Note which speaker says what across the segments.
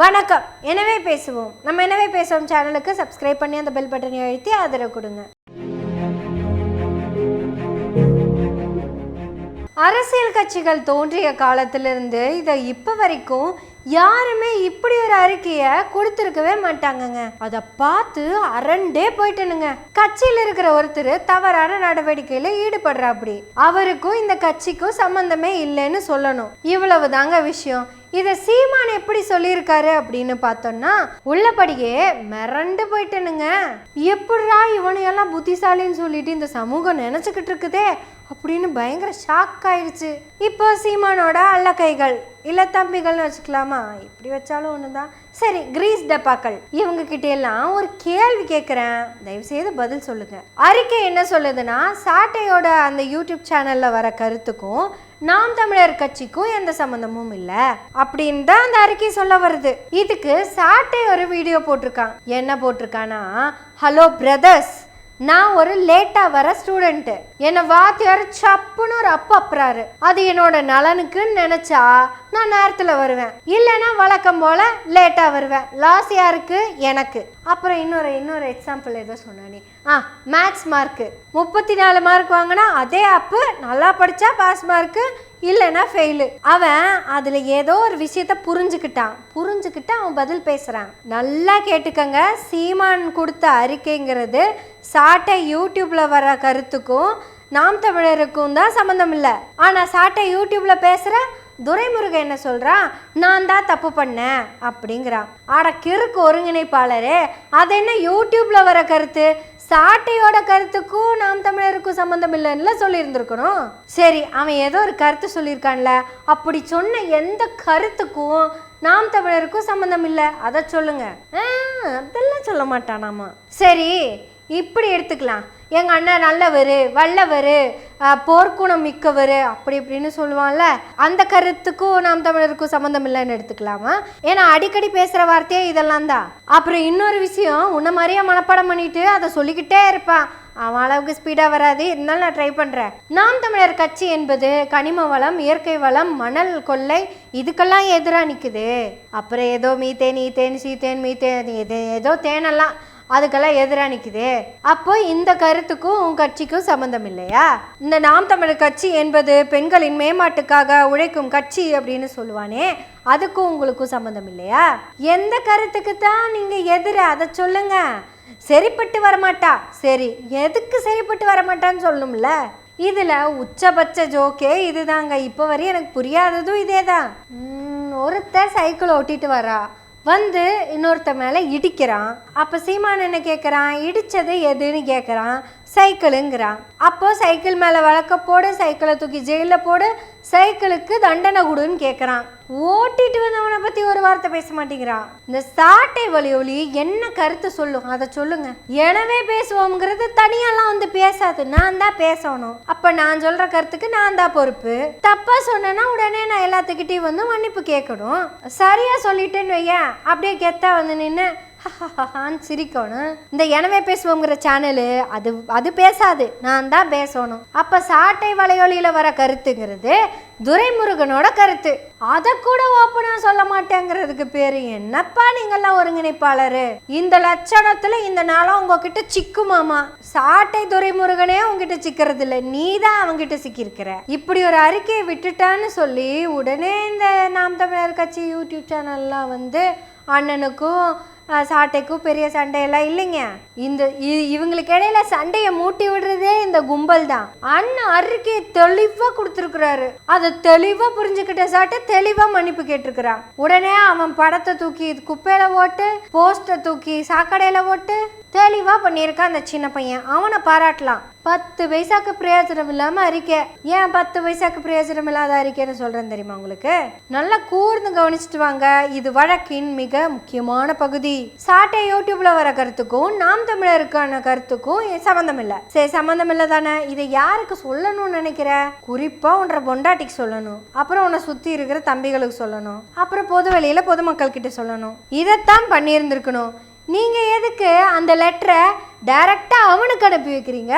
Speaker 1: வணக்கம். எனவே பேசுவோம். நம்ம எனவே பேசுவோம் சேனலுக்கு சப்ஸ்கிரைப் பண்ணி அந்த பெல் பட்டனை அழுத்தி ஆதரவு கொடுங்க. அரசியல் கட்சிகள் தோன்றிய காலத்திலிருந்து இதை இப்போ வரைக்கும் யாருமே இப்படி ஒரு அறிக்கையை கொடுத்துருக்கவே மாட்டாங்கங்க. அதை பார்த்து அரண்டே போயிட்டனுங்க. கட்சியில் இருக்கிற ஒருத்தர் தவறான நடவடிக்கையில் ஈடுபடுறாப்படி அவருக்கும் இந்த கட்சிக்கும் சம்பந்தமே இல்லைன்னு சொல்லணும். இவ்வளவு தாங்க விஷயம். இதை சீமான் எப்படி சொல்லியிருக்காரு அப்படின்னு பார்த்தோம்னா உள்ளபடியே மிரண்டு போயிட்டனுங்க. எப்படா இவனையெல்லாம் புத்திசாலின்னு சொல்லிட்டு இந்த சமூகம் நினச்சிக்கிட்டு இருக்குதே அப்படின்னு பயங்கர ஷாக் ஆயிடுச்சு இப்போ சீமானோட அல்ல கைகள் இல்ல தம்பிகள்னு வச்சுக்கலாமா? இப்படி வச்சாலும் ஒன்று தான் சரி கிரீஸ் டப்பாக்கள். இவங்க கிட்ட எல்லாம் ஒரு கேள்வி கேட்குறேன் தயவு செய்து பதில் சொல்லுங்க. அறிக்கை என்ன சொல்லுதுன்னா சாட்டையோட அந்த யூடியூப் சேனல்ல வர கருத்துக்கும் நாம் தமிழர் கட்சிக்கும் எந்த சம்மந்தமும் இல்லை அப்படின்னு தான் அந்த அறிக்கை சொல்ல வருது. இதுக்கு சாட்டை ஒரு வீடியோ போட்டிருக்கான். என்ன போட்டிருக்கானா ஹலோ பிரதர்ஸ் நான் ஒரு லேட்டாக வர ஸ்டூடெண்ட்டு என்னை வாத்தியார் சப்புன்னு ஒரு அப்பு அப்புறாரு. அது என்னோட நலனுக்குன்னு நினச்சா நான் நேரத்தில் வருவேன். இல்லைன்னா வழக்கம் போல் லேட்டாக வருவேன். லாஸ் யாருக்கு? எனக்கு. அப்புறம் இன்னொரு இன்னொரு எக்ஸாம்பிள் ஏதோ சொன்னானே. ஆ மேக்ஸ் மார்க்கு முப்பத்தி நாலு மார்க் வாங்கினா அதே அப்பு நல்லா படித்தா பாஸ் மார்க்கு இல்லைன்னா ஃபெயிலு அவன் அதில் ஏதோ ஒரு விஷயத்த புரிஞ்சுக்கிட்டான். புரிஞ்சுக்கிட்டு அவன் பதில் பேசுகிறான் நல்லா கேட்டுக்கங்க. சீமான் கொடுத்த அறிக்கைங்கிறது சாட்டை யூடியூப்பில் வர கருத்துக்கும் நாம் தமிழருக்கும் தான் சம்மந்தம் இல்லை. ஆனால் சாட்டை யூடியூப்பில் பேசுகிற துரைமுருகன் என்ன சொல்கிறான் நான் தான் தப்பு பண்ணேன் அப்படிங்கிறான் ஆட கிறுக்கு ஒருங்கிணைப்பாளரே அது என்ன யூடியூப்பில் வர கருத்து? சாட்டையோட கருத்துக்கும் நாம் தமிழருக்கும் சம்மந்தம் இல்லைன்னு சொல்லியிருந்திருக்கணும். சரி அவன் ஏதோ ஒரு கருத்து சொல்லியிருக்கான்ல. அப்படி சொன்ன எந்த கருத்துக்கும் நாம் தமிழருக்கும் சம்மந்தம் இல்லை. அதை சொல்லுங்க. ஆ, அதெல்லாம் சொல்ல மாட்டானாமா? சரி இப்படி எடுத்துக்கலாம். எங்கள் அண்ணன் நல்லவர் வல்லவர் போர்க்குணம் மிக்கவர் அப்படி இப்படின்னு சொல்லுவான்ல. அந்த கருத்துக்கும் நாம் தமிழருக்கும் சம்மந்தம் இல்லைன்னு எடுத்துக்கலாமா? ஏன்னா அடிக்கடி பேசுகிற வார்த்தையே இதெல்லாம் தான். அப்புறம் இன்னொரு விஷயம் உன்ன மாதிரியே மனப்பாடம் பண்ணிட்டு அதை சொல்லிக்கிட்டே இருப்பான். அவன் அளவுக்கு ஸ்பீடாக வராது. இருந்தாலும் நான் ட்ரை பண்ணுறேன் நாம் தமிழர் கட்சி என்பது கனிம வளம் இயற்கை வளம் மணல் கொள்ளை இதுக்கெல்லாம் எதிராக நிற்குது அப்புறம் ஏதோ மீத்தேன் ஈத்தேன் சீத்தேன் மீத்தேன் இது ஏதோ தேனெல்லாம் அதுக்கெல்லாம் எதிராக நிற்குது அப்போ இந்த கருத்துக்கும் உன் கட்சிக்கும் சம்மந்தம் இல்லையா? இந்த நாம் தமிழர் கட்சி என்பது பெண்களின் மேம்பாட்டுக்காக உழைக்கும் கட்சி அப்படின்னு சொல்லுவானே அதுக்கும் உங்களுக்கும் சம்மந்தம் இல்லையா? எந்த கருத்துக்கு தான் நீங்கள் எதிர? அதை சொல்லுங்க. சரிப்பட்டு வரமாட்டா. சரி எதுக்கு சரிப்பட்டு வரமாட்டான்னு சொல்லணும்ல? இதில் உச்சபட்ச ஜோக்கே இதுதாங்க. இப்போ வரையும் எனக்கு புரியாததும் இதே தான் ஒருத்தர் சைக்கிள் ஓட்டிட்டு வரா வந்து இன்னொருத்த மேலே இடிக்கிறான். அப்போ சீமான் என்ன கேட்குறான் இடித்தது எதுன்னு கேட்குறான் சைக்கிளுங்கிறான். அப்போ சைக்கிள் மேலே வழக்க போடு சைக்கிளை தூக்கி ஜெயிலில் போடு சைக்கிளுக்கு தண்டனை கொடுன்னு கேட்குறான் ஓட்டிட்டு வந்தவனை பற்றி ஒரு வார்த்தை பேச மாட்டேங்கிறான். இந்த சாட்டை வழி ஒளி என்ன கருத்து சொல்லும்? அதை சொல்லுங்க. எனவே பேசுவோங்கிறது தனியாலாம் வந்து பேசாது. நான் தான் பேசணும். அப்போ நான் சொல்கிற கருத்துக்கு நான் தான் பொறுப்பு. தப்பாக சொன்னேன்னா உடனே நான் எல்லாத்துக்கிட்டையும் வந்து மன்னிப்பு கேட்கணும் சரியாக சொல்லிட்டேன்னு வையேன். அப்படியே கெத்தா வந்து நின்று ஹஹஹஹான்னு சிரிக்கணும். இந்த எனவே பேசுவோங்கிற சேனலு அது அது பேசாது. நான் தான் பேசணும். அப்போ சாட்டை வலையொலியில் வர கருத்துங்கிறது துரைமுருகனோட கருத்து. அதை கூட ஓப்பனாக சொல்ல மாட்டேங்கிறதுக்கு பேர் என்னப்பா நீங்கெல்லாம் ஒருங்கிணைப்பாளர்? இந்த லட்சணத்தில் இந்த நாளாக உங்ககிட்ட சிக்குமாமா? சாட்டை துரைமுருகனே உங்ககிட்ட சிக்கிறது இல்லை நீ தான் அவங்ககிட்ட சிக்கியிருக்கிற. இப்படி ஒரு அறிக்கையை விட்டுட்டான்னு சொல்லி உடனே இந்த நாம் தமிழர் கட்சி யூடியூப் சேனல்லாம் வந்து அண்ணனுக்கும் சாட்டைக்கும் பெரிய சண்டையெல்லாம் இல்லைங்க. இந்த இ- இவங்களுக்கு இடையில சண்டையை மூட்டி விடுறதே இந்த கும்பல் தான் அண்ணன் அறிக்கையை தெளிவாக கொடுத்துருக்குறாரு. அதை தெளிவாக புரிஞ்சுக்கிட்ட சாட்டை தெளிவாக மன்னிப்பு கேட்டிருக்கிறான் உடனே அவன் படத்தை தூக்கி குப்பையில ஓட்டு போஸ்ட்டை தூக்கி சாக்கடையில ஓட்டு தெளிவாக பண்ணியிருக்கான் அந்த சின்ன பையன். அவனை பாராட்டலாம். பத்து பைசாக்கு பிரயோஜனம் இல்லாமல் அறிக்கை ஏன் பத்து பைசாக்கு பிரயோஜனம் இல்லாத அறிக்கைன்னு சொல்கிறேன் தெரியுமா உங்களுக்கு? நல்லா கூர்ந்து கவனிச்சுட்டு வாங்க. இது வழக்கின் மிக முக்கியமான பகுதி. சாட்டை யூடியூப்ல வர கருத்துக்கும் நாம் தமிழருக்கான கருத்துக்கும் சம்மந்தம் இல்லை? சரி சம்மந்தம் இல்லை தானே. இதை யாருக்கு சொல்லணும்னு நினைக்கிற? குறிப்பா உன்ற பொண்டாட்டிக்கு சொல்லணும். அப்புறம் உன்னை சுத்தி இருக்கிற தம்பிகளுக்கு சொல்லணும். அப்புறம் பொது வெளியில பொதுமக்கள் கிட்ட சொல்லணும். இதைத்தான் பண்ணியிருந்திருக்கணும். நீங்கள் எதுக்கு அந்த லெட்டரை டைரெக்டாக அவனுக்கு அனுப்பி வைக்கிறீங்க?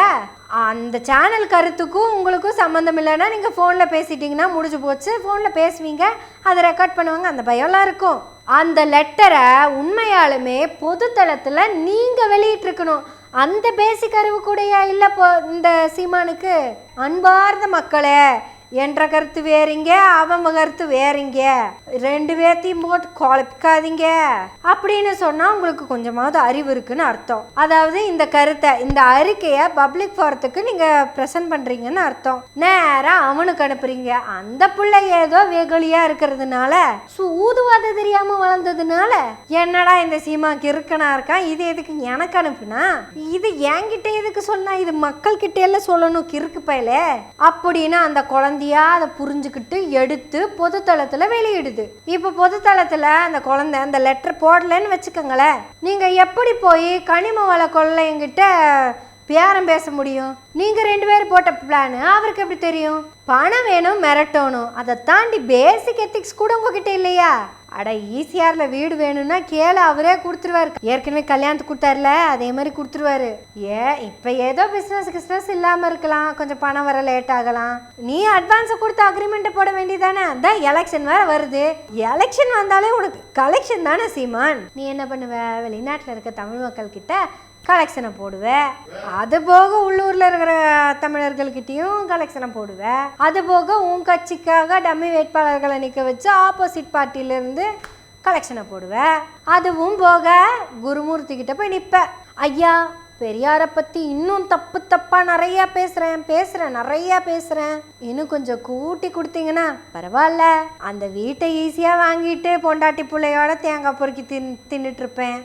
Speaker 1: அந்த சேனல் கருத்துக்கும் உங்களுக்கும் சம்மந்தம் இல்லைன்னா நீங்கள் ஃபோனில் பேசிட்டீங்கன்னா முடிஞ்சு போச்சு. ஃபோனில் பேசுவீங்க அதை ரெக்கார்ட் பண்ணுவாங்க அந்த பயம்லாம் இருக்கும். அந்த லெட்டரை உண்மையாலுமே பொதுத்தளத்தில் நீங்கள் வெளியிட்டிருக்கணும். அந்த பேசிக் அறிவு கூடயா இல்லை இப்போ இந்த சீமானுக்கு? அன்பார்ந்த மக்களே என்ற கருத்து வேறீங்க அவன் கருத்து வேறீங்க. ரெண்டு பேர்த்தையும் போட்டு குழப்பிக்காதீங்க. அப்படின்னு சொன்னால் உங்களுக்கு கொஞ்சமாவது அறிவு இருக்குன்னு அர்த்தம். அதாவது இந்த கருத்தை இந்த அறிக்கையை பப்ளிக் போறதுக்கு நீங்கள் ப்ரெசென்ட் பண்ணுறீங்கன்னு அர்த்தம். நேராக அவனுக்கு அனுப்புறீங்க. அந்த பிள்ளை ஏதோ வெகுளியாக இருக்கிறதுனால சூதுவாத தெரியாமல் வளர்ந்ததுனால என்னடா இந்த சீமாக்கு இருக்கனா இருக்கான் இது எதுக்கு எனக்கு அனுப்புனா? இது என்கிட்ட எதுக்கு சொன்னா இது மக்கள் கிட்ட எல்லாம் சொல்லணும் கிறுக்கு பயலே. அப்படின்னு அந்த குழந்தை குழந்தையா அதை புரிஞ்சுக்கிட்டு எடுத்து பொதுத்தளத்தில் வெளியிடுது. இப்போ பொதுத்தளத்தில் அந்த குழந்தை அந்த லெட்டர் போடலன்னு வச்சுக்கோங்களேன். நீங்கள் எப்படி போய் கனிம வள கொள்ளைங்கிட்ட பேரம் பேச முடியும்? நீங்கள் ரெண்டு பேரும் போட்ட பிளானு அவருக்கு எப்படி தெரியும்? பணம் வேணும் மிரட்டணும். அதை தாண்டி பேசிக் எத்திக்ஸ் கூட உங்ககிட்ட இல்லையா? அட ஈசிஆரில் வீடு வேணும்னா கேளு அவரே கொடுத்துருவாரு. ஏற்கனவே கல்யாணத்துக்கு கொடுத்தாருல அதே மாதிரி கொடுத்துருவாரு. ஏ இப்போ ஏதோ பிஸ்னஸ் கிஸ்னஸ் இல்லாமல் இருக்கலாம். கொஞ்சம் பணம் வர லேட் ஆகலாம். நீ அட்வான்ஸை கொடுத்து அக்ரிமெண்ட்டை போட வேண்டியதானே அதான் எலெக்ஷன் வேற வருது. எலெக்ஷன் வந்தாலே உனக்கு கலெக்ஷன் தானே சீமான்? நீ என்ன பண்ணுவ? வெளிநாட்டில் இருக்க தமிழ் மக்கள் கிட்ட கலெக்ஷனை போடுவேன் அது போக உள்ளூரில் இருக்கிற தமிழர்கள்கிட்டையும் கலெக்ஷனை போடுவேன் அது போக உன் கட்சிக்காக டம்மி வேட்பாளர்களை நிற்க வச்சு ஆப்போசிட் பார்ட்டியிலேருந்து கலெக்ஷனை போடுவேன் அதுவும் போக குருமூர்த்தி கிட்ட போய் நிற்பேன் ஐயா பெரியாரை பற்றி இன்னும் தப்பு தப்பாக நிறையா பேசுகிறேன் பேசுகிறேன் நிறையா பேசுகிறேன் இன்னும் கொஞ்சம் கூட்டி கொடுத்தீங்கன்னா பரவாயில்ல. அந்த வீட்டை ஈஸியாக வாங்கிட்டு பொண்டாட்டி பிள்ளையோட தேங்காய் பொறுக்கி தின் தின்னுட்டு இருப்பேன்.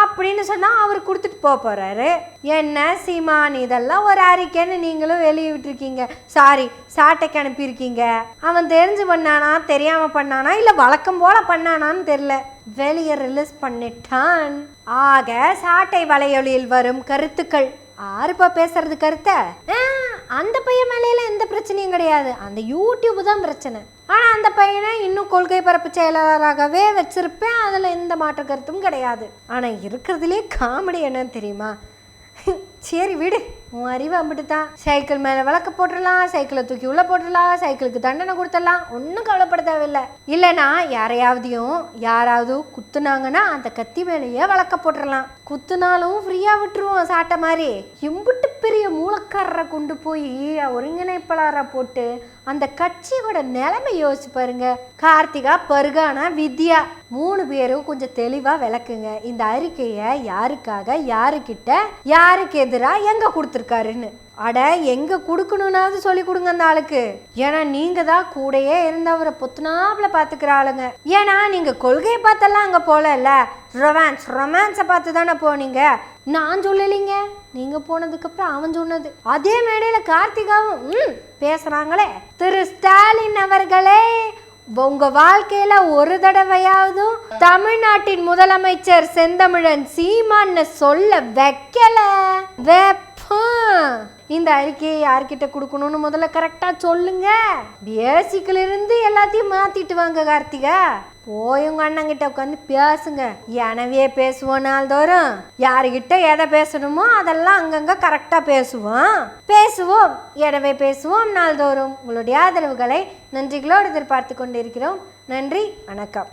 Speaker 1: அப்படின்னு சொன்னால் அவர் கொடுத்துட்டு போக போகிறாரு என்ன சீமான் இதெல்லாம் ஒரு அறிக்கைன்னு நீங்களும் வெளியே விட்டுருக்கீங்க. சாரி சாட்டைக்கு அனுப்பியிருக்கீங்க. அவன் தெரிஞ்சு பண்ணானா தெரியாமல் பண்ணானா இல்லை வழக்கம் போல் பண்ணானான்னு தெரில வெளியே ரிலீஸ் பண்ணிட்டான். ஆக சாட்டை வலையொலியில் வரும் கருத்துக்கள். ஆறுப்பா பேசுறது கருத்த? ஆ, அந்த பையன் மேலையில எந்த பிரச்சனையும் கிடையாது. அந்த யூடியூப் தான் பிரச்சனை. ஆனா அந்த பையனை இன்னும் கொள்கை பரப்பு செயலாளராகவே வச்சிருப்பேன். அதுல எந்த மாற்று கருத்தும் கிடையாது. ஆனா இருக்கிறதுலே காமெடி என்னன்னு தெரியுமா? சரி விடு. உன் அறிவு அம்பிட்டு தான் சைக்கிள் மேலே விளக்க போட்டுடலாம் சைக்கிளை தூக்கி உள்ளே போட்டுடலாம் சைக்கிளுக்கு தண்டனை கொடுத்துடலாம். ஒன்றும் கவலைப்பட தேவையில்லை. இல்லைனா யாரையாவதையும் யாராவது குத்துனாங்கன்னா அந்த கத்தி மேலேயே விளக்க போட்டுடலாம். குத்துனாலும் ஃப்ரீயாக விட்டுருவோம் சாட்டை மாதிரி. இம்புட்டு பெரிய மூலக்காரரை கொண்டு போய் ஒருங்கிணைப்பாளரை போட்டு அந்த கட்சியோட நிலைமை யோசிச்சு பாருங்க. கார்த்திகா பருகானா வித்யா மூணு பேரும் கொஞ்சம் தெளிவாக விளக்குங்க. இந்த அறிக்கையை யாருக்காக யாருக்கிட்ட யாருக்கு எதிராக எங்கே கொடுத்துருக்காருன்னு அட எங்க கொடுக்கணுன்னாவது சொல்லி கொடுங்க அந்த ஆளுக்கு. ஏன்னா நீங்க தான் கூடயே இருந்தவரை பொத்துனாப்புல பார்த்துக்கிற ஆளுங்க. ஏன்னா நீங்க கொள்கையை பார்த்தெல்லாம் அங்க போகலல்ல ரொமான்ஸ் ரொமான்ஸை பார்த்து தானே போனீங்க. நான் சொல்லலைங்க. நீங்க போனதுக்கு அப்புறம் அவன் சொன்னது. அதே மேடையில கார்த்திகாவும் ம் பேசுறாங்களே. திரு ஸ்டாலின் அவர்களே உங்க வாழ்க்கையில ஒரு தடவையாவதும் தமிழ்நாட்டின் முதலமைச்சர் செந்தமிழன் சீமான்னு சொல்ல வைக்கல. வெப்பம் இந்த அறிக்கையை யார்கிட்ட கொடுக்கணும்னு முதல்ல கரெக்டா சொல்லுங்க. பேசிக்கல இருந்து எல்லாத்தையும் மாத்திட்டு வாங்க கார்த்திகா. போய் உங்க அண்ணங்கிட்ட உட்காந்து பேசுங்க. எனவே பேசுவோம் நாள்தோறும். யாருக்கிட்ட எதை பேசணுமோ அதெல்லாம் அங்கங்க கரெக்டா பேசுவோம். பேசுவோம் எனவே பேசுவோம் நாள்தோறும். உங்களுடைய ஆதரவுகளை நன்றிகளோடு எதிர்பார்த்து கொண்டிருக்கிறோம். நன்றி வணக்கம்.